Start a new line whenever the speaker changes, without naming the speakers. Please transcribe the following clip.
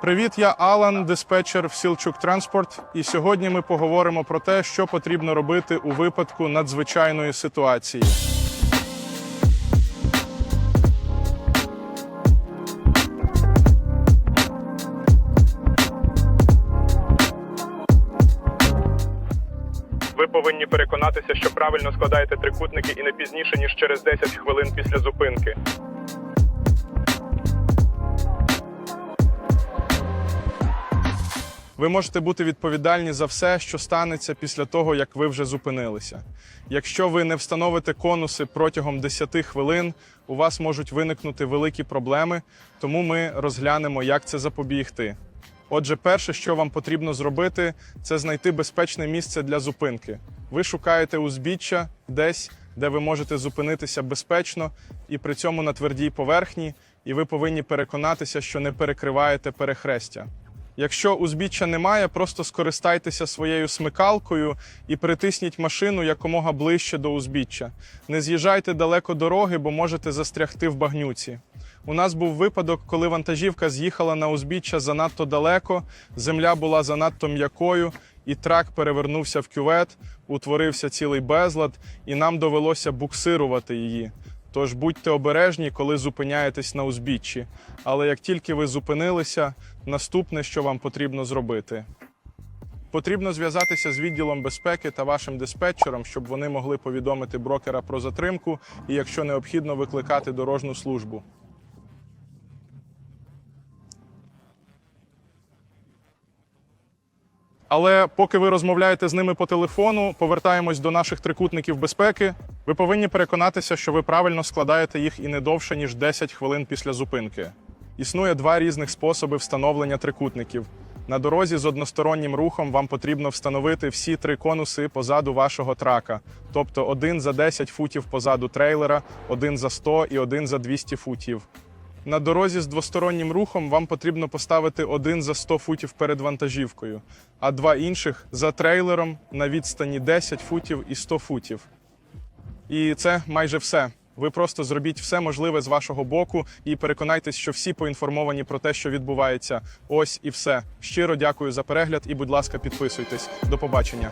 Привіт, я Алан, диспетчер в Сілчук Транспорт. І сьогодні ми поговоримо про те, що потрібно робити у випадку надзвичайної ситуації. Ви повинні переконатися, що правильно складаєте трикутники і не пізніше ніж через 10 хвилин після зупинки. Ви можете бути відповідальні за все, що станеться після того, як ви вже зупинилися. Якщо ви не встановите конуси протягом 10 хвилин, у вас можуть виникнути великі проблеми, тому ми розглянемо, як це запобігти. Отже, перше, що вам потрібно зробити, це знайти безпечне місце для зупинки. Ви шукаєте узбіччя десь, де ви можете зупинитися безпечно і при цьому на твердій поверхні, і ви повинні переконатися, що не перекриваєте перехрестя. Якщо узбіччя немає, просто скористайтеся своєю смикалкою і притисніть машину якомога ближче до узбіччя. Не з'їжджайте далеко дороги, бо можете застрягти в багнюці. У нас був випадок, коли вантажівка з'їхала на узбіччя занадто далеко, земля була занадто м'якою, і трак перевернувся в кювет, утворився цілий безлад, і нам довелося буксирувати її. Тож будьте обережні, коли зупиняєтесь на узбіччі. Але як тільки ви зупинилися, наступне, що вам потрібно зробити. Потрібно зв'язатися з відділом безпеки та вашим диспетчером, щоб вони могли повідомити брокера про затримку і, якщо необхідно, викликати дорожню службу. Але поки ви розмовляєте з ними по телефону, повертаємось до наших трикутників безпеки. Ви повинні переконатися, що ви правильно складаєте їх і не довше, ніж 10 хвилин після зупинки. Існує два різних способи встановлення трикутників. На дорозі з одностороннім рухом вам потрібно встановити всі три конуси позаду вашого трака, тобто один за 10 футів позаду трейлера, один за 100 і один за 200 футів. На дорозі з двостороннім рухом вам потрібно поставити один за 100 футів перед вантажівкою, а два інших за трейлером на відстані 10 футів і 100 футів. І це майже все. Ви просто зробіть все можливе з вашого боку і переконайтесь, що всі поінформовані про те, що відбувається. Ось і все. Щиро дякую за перегляд і, будь ласка, підписуйтесь. До побачення.